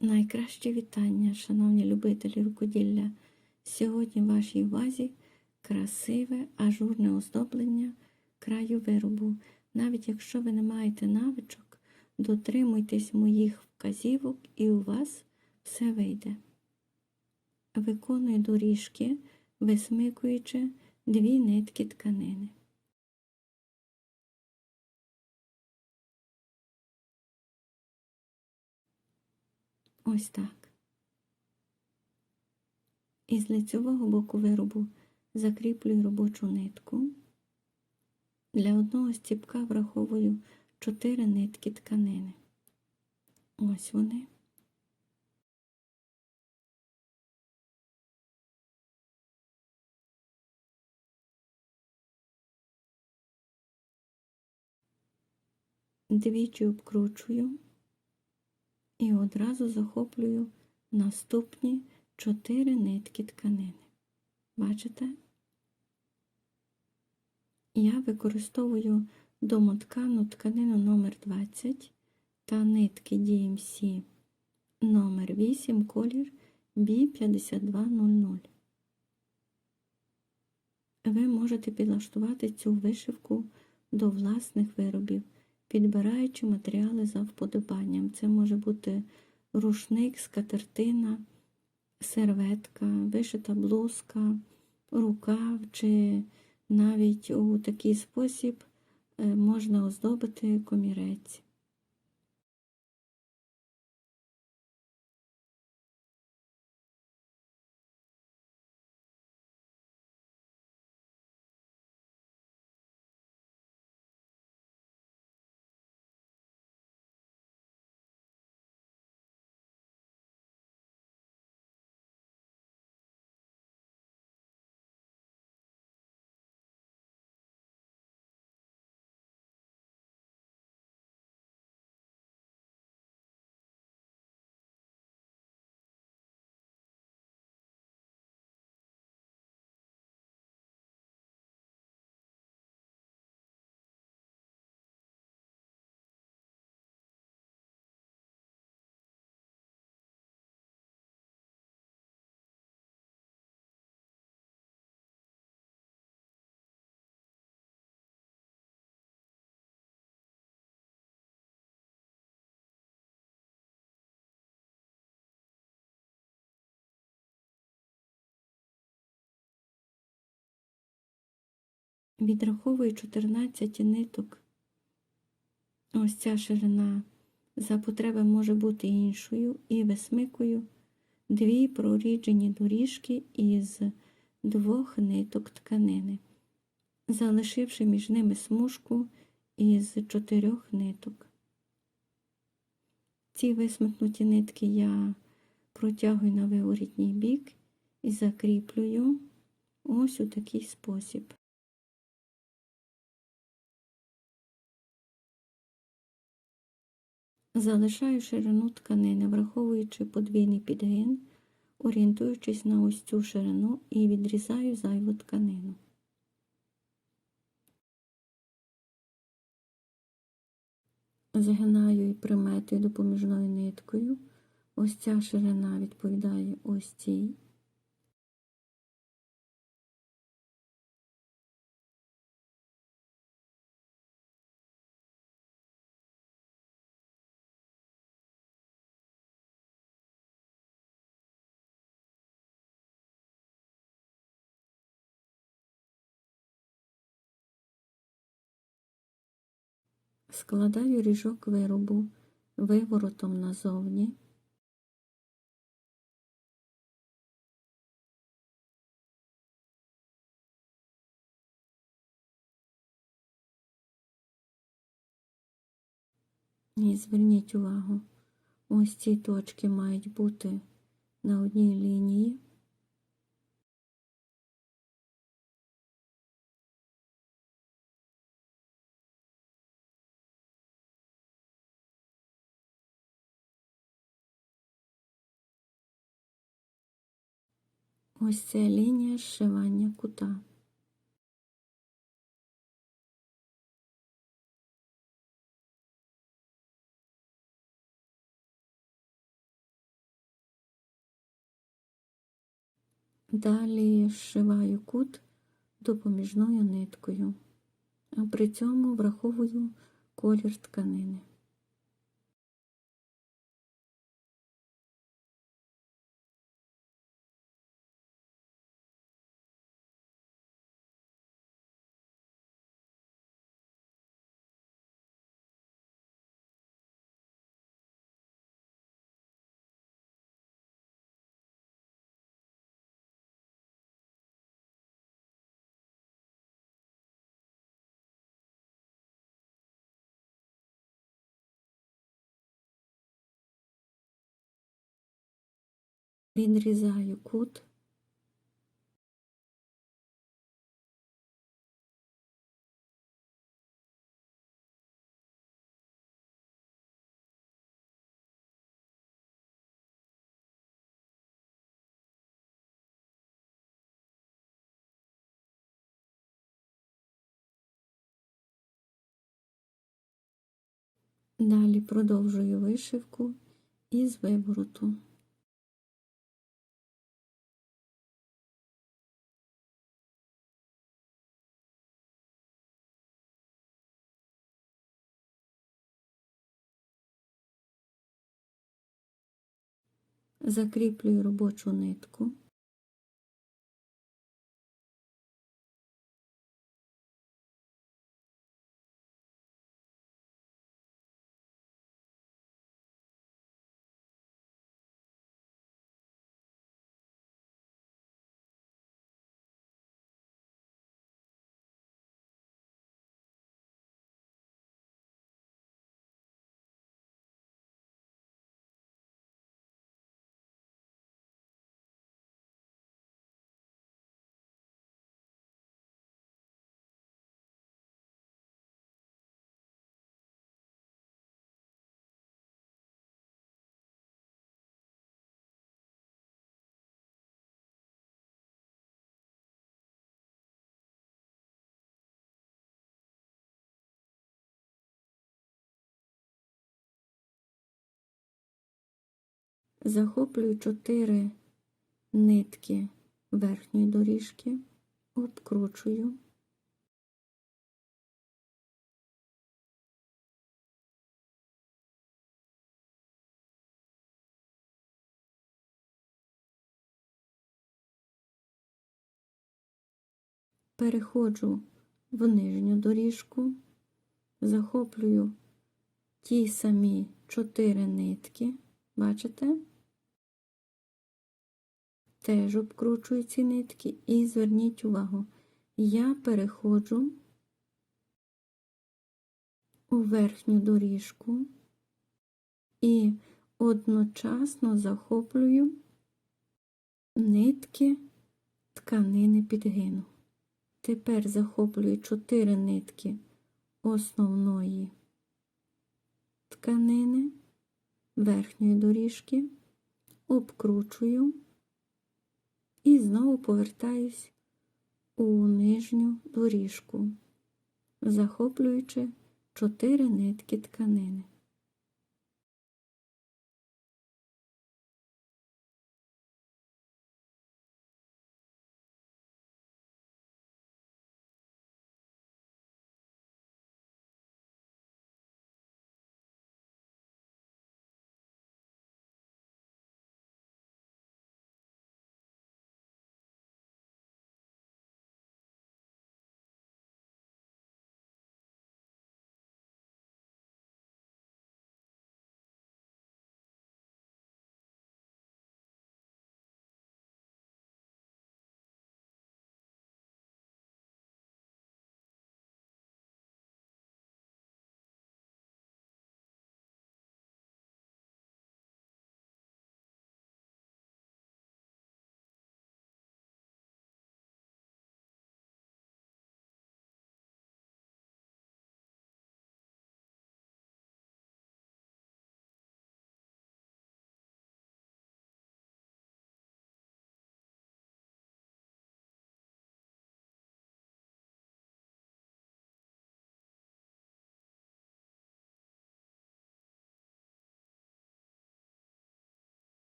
Найкраще вітання, шановні любителі рукоділля. Сьогодні в вашій увазі красиве ажурне оздоблення краю виробу. Навіть якщо ви не маєте навичок, дотримуйтесь моїх вказівок і у вас все вийде. Виконую доріжки, висмикуючи дві нитки тканини. Ось так. Із лицьового боку виробу закріплюю робочу нитку. Для одного стіпка враховую 4 нитки тканини. Ось вони. Двічі обкручую і одразу захоплюю наступні 4 нитки тканини. Бачите? Я використовую домоткану тканину номер 20 та нитки DMC номер 8 колір B5200. Ви можете підлаштувати цю вишивку до власних виробів, підбираючи матеріали за вподобанням. Це може бути рушник, скатертина, серветка, вишита блузка, рукав чи навіть у такий спосіб е, можна оздобити комірець. Відраховую 14 ниток. Ось ця ширина за потреби може бути іншою, і висмикую дві проріджені доріжки із двох ниток тканини, залишивши між ними смужку із чотирьох ниток. Ці висмикнуті нитки я протягую на виворітній бік і закріплюю ось у такий спосіб. Залишаю ширину тканини, враховуючи подвійний підгин, орієнтуючись на ось цю ширину і відрізаю зайву тканину. Згинаю і приметую допоміжною ниткою. Ось ця ширина відповідає ось цій. Складаю ріжок виробу виворотом назовні. І зверніть увагу, ось ці точки мають бути на одній лінії. Ось ця лінія зшивання кута. Далі зшиваю кут допоміжною ниткою, а при цьому враховую колір тканини. Відрізаю кут. Далі продовжую вишивку із вивороту. Закріплюю робочу нитку. Захоплюю чотири нитки верхньої доріжки, обкручую. Переходжу в нижню доріжку, захоплюю ті самі чотири нитки, бачите? Теж обкручую ці нитки і зверніть увагу, я переходжу у верхню доріжку і одночасно захоплюю нитки тканини підгину. Тепер захоплюю 4 нитки основної тканини верхньої доріжки, обкручую і знову повертаюсь у нижню доріжку, захоплюючи чотири нитки тканини.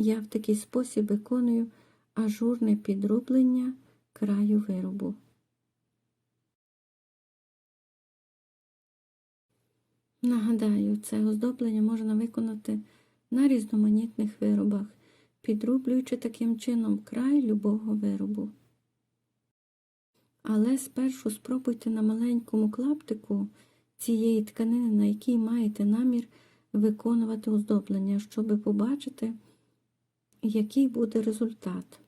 Я в такий спосіб виконую ажурне підрублення краю виробу. Нагадаю, це оздоблення можна виконати на різноманітних виробах, підрублюючи таким чином край любого виробу. Але спершу спробуйте на маленькому клаптику цієї тканини, на якій маєте намір виконувати оздоблення, щоб побачити, який буде результат.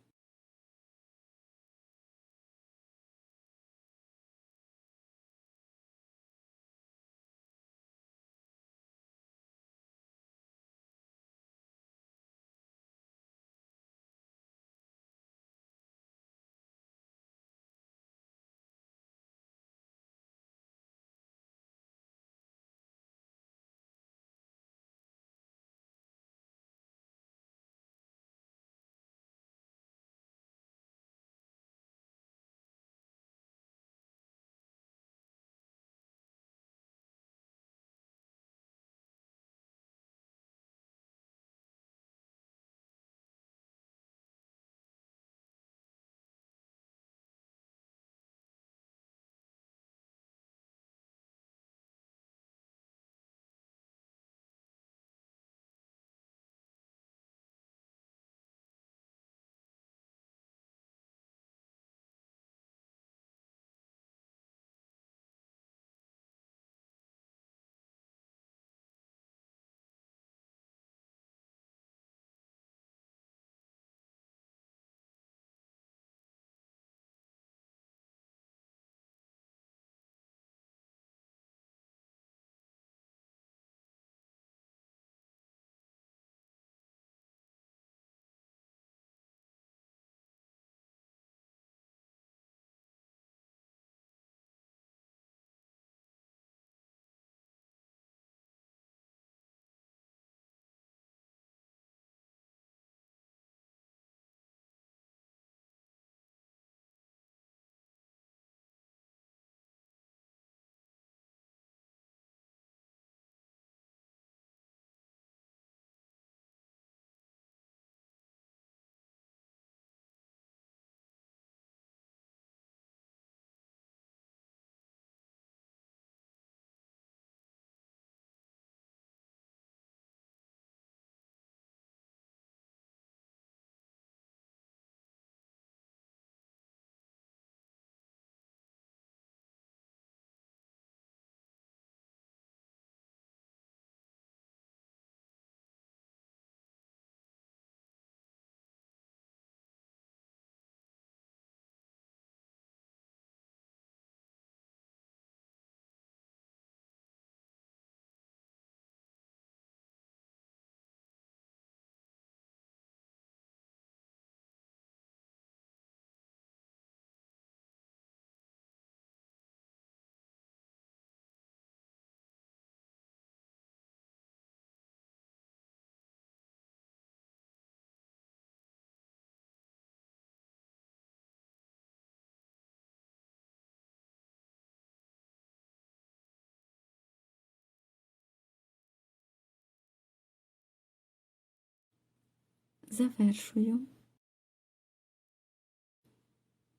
Завершую.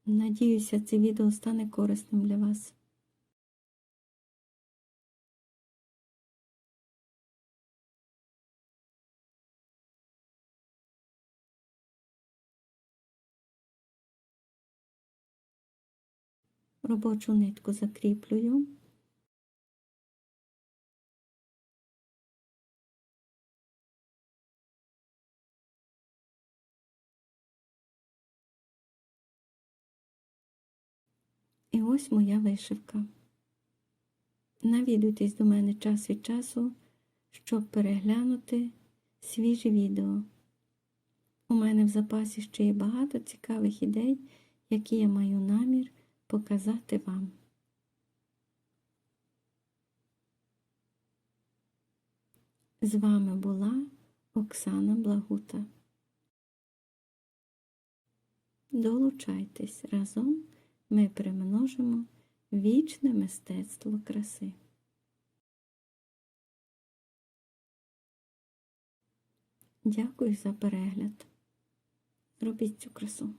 Надіюся, це відео стане корисним для вас. Робочу нитку закріплюю. І ось моя вишивка. Навідуйтесь до мене час від часу, щоб переглянути свіжі відео. У мене в запасі ще є багато цікавих ідей, які я маю намір показати вам. З вами була Оксана Благута. Долучайтесь разом ми примножимо вічне мистецтво краси. Дякую за перегляд. Робіть цю красу.